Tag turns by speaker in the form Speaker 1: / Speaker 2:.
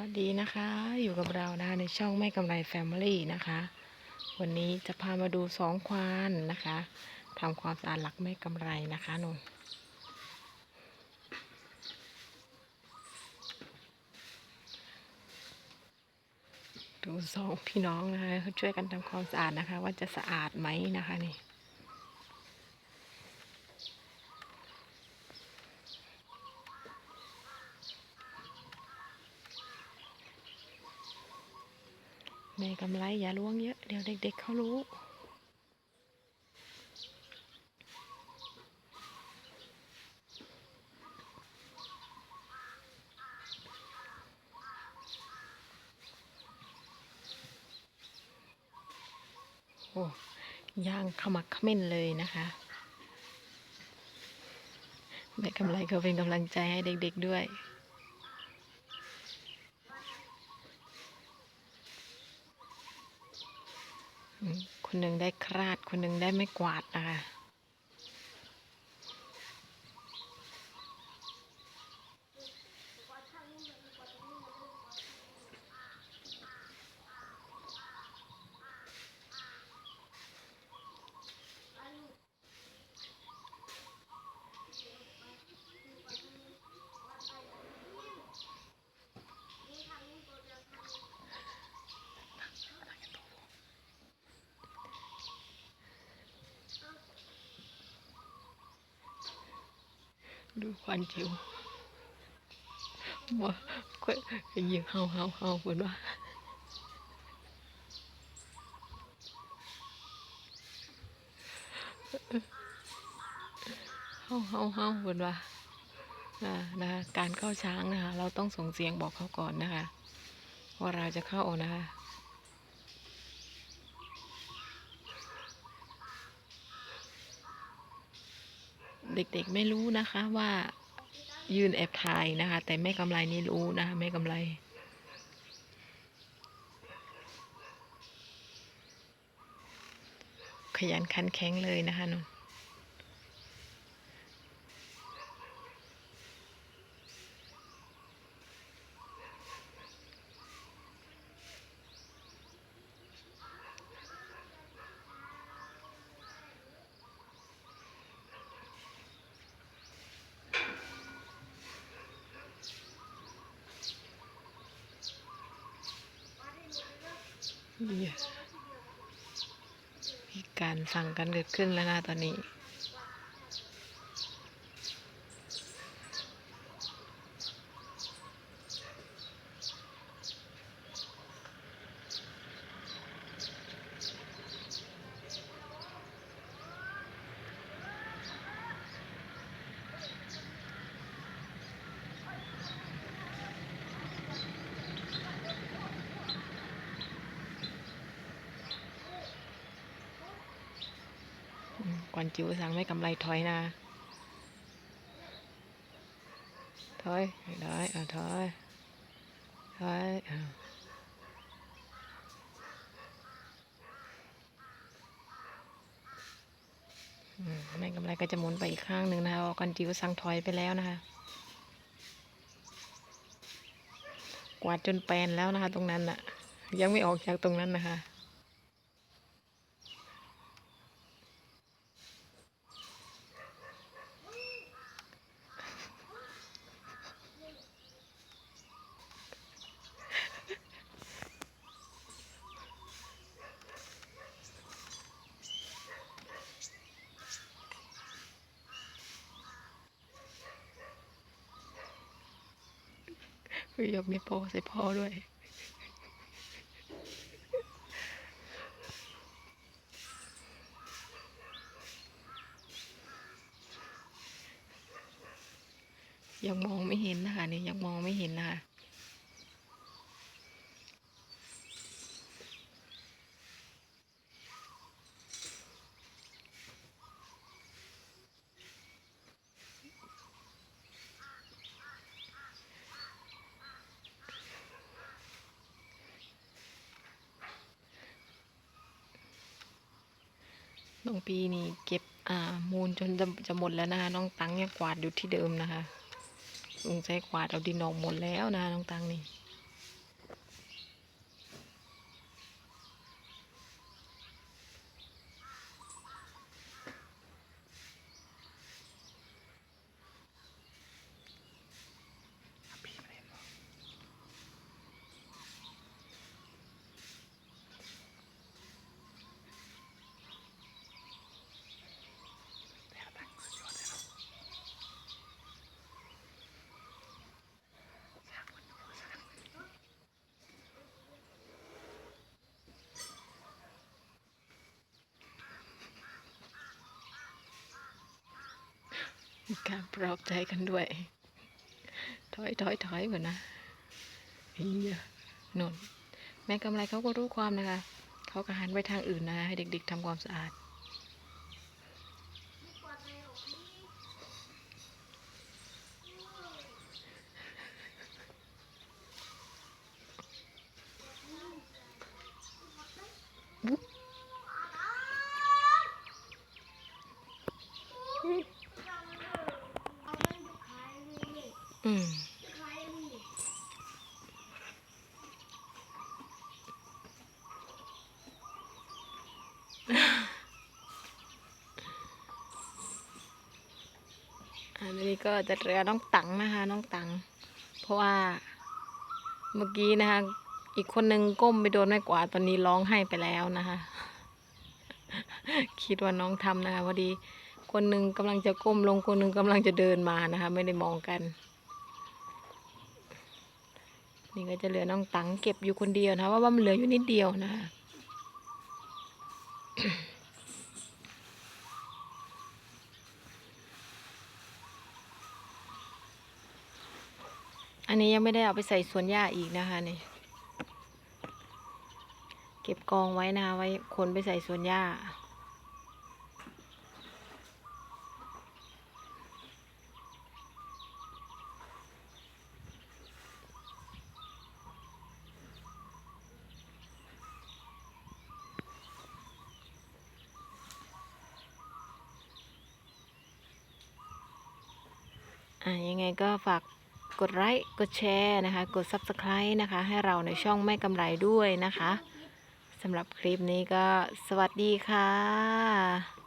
Speaker 1: วัสดีนะคะอยู่กับเรานะในช่องไม่กำไรแฟมิลี่นะคะ วันนี้จะพามาดูสองควานนะคะทำความสะอาดหลักไม่กำไรนะคะนุ่นดูสองพี่น้องนะคะเขาช่วยกันทำความสะอาดนะคะ ว่าจะสะอาดไหมนะคะนี่ แม่กำไรอย่าล้วงเยอะเดี๋ยวเด็กๆเขารู้โอ้ย่างขมักขม้นเลยนะคะแม่กำไรก็เป็นกำลังใจให้เด็กๆด้วย อืม คนหนึ่งได้คราดคนหนึ่งได้ไม่กวาดนะคะ ดูควันจิ๋วว่าก็ยิงเฮาเฮาเฮาเหมือนว่าเฮาเฮาเฮาเหมือนว่าอ่านะคะการเข้าช้างนะคะ เราต้องส่งเสียงบอกเขาก่อนนะคะ ว่าเราจะเข้านะคะ เด็กๆไม่รู้นะคะว่ายืนแอบถ่ายนะคะ แต่แม่กำไรนี่รู้นะคะแม่กำไร ขยันขันแข็งเลยนะคะนน มีการสั่งกันเกิดขึ้นแล้วนะตอนนี้ อืมก่อนจิ๋วสั่งไม่กำไรถอยนะถอยถอยอะถอยถอยอะอืมแม่กำไรก็จะหมุนไปอีกข้างหนึ่งนะคะก่อนจิ๋วสั่งถอยไปแล้วนะคะ กวาดจนแปลนแล้วนะคะ ตรงนั้นน่ะยังไม่ออกจากตรงนั้นนะคะ ยกนิ้วโป้งใส่พ่อด้วย ยังมองไม่เห็นนะคะนี่ยังมองไม่เห็นนะคะ ปีนี่เก็บอ่ามูลจนจะจะหมดแล้วนะคะน้องตังยังกวาดอยู่ที่เดิมนะคะลุงใช้กวาดเอาดินออกหมดแล้วนะคะน้องตังนี่ การปลอบใจกันด้วย ถอยถอยถอยก่อนนะเฮียนนแม่กำไรเขาก็รู้ความนะคะ เขาก็หันไปทางอื่นนะคะให้เด็ก ๆทำความสะอาด อืมอันนี้ก็จะเรือน้องตังนะคะ น้องตัง เพราะว่าเมื่อกี้นะคะ อีกคนนึงก้มไปโดนไม้กวาดตอนนี้ร้องไห้ไปแล้วนะคะ คิดว่าน้องทำนะคะพอดี คนหนึ่งกำลังจะก้มลงคนหนึ่งกำลังจะเดินมานะคะ ไม่ได้มองกัน นี่ก็จะเหลือน้องตังเก็บอยู่คนเดียวนะคะว่าว่ามันเหลืออยู่นิดเดียวนะคะอันนี้ยังไม่ได้เอาไปใส่สวนหญ้าอีกนะคะนี่เก็บกองไว้นะคะไว้คนไปใส่สวนหญ้า อ่ายังไงก็ฝากกดไลค์กดแชร์นะคะ กด Subscribe นะคะ ให้เราในช่องไม่กำไรด้วยนะคะสำหรับคลิปนี้ก็สวัสดีค่ะ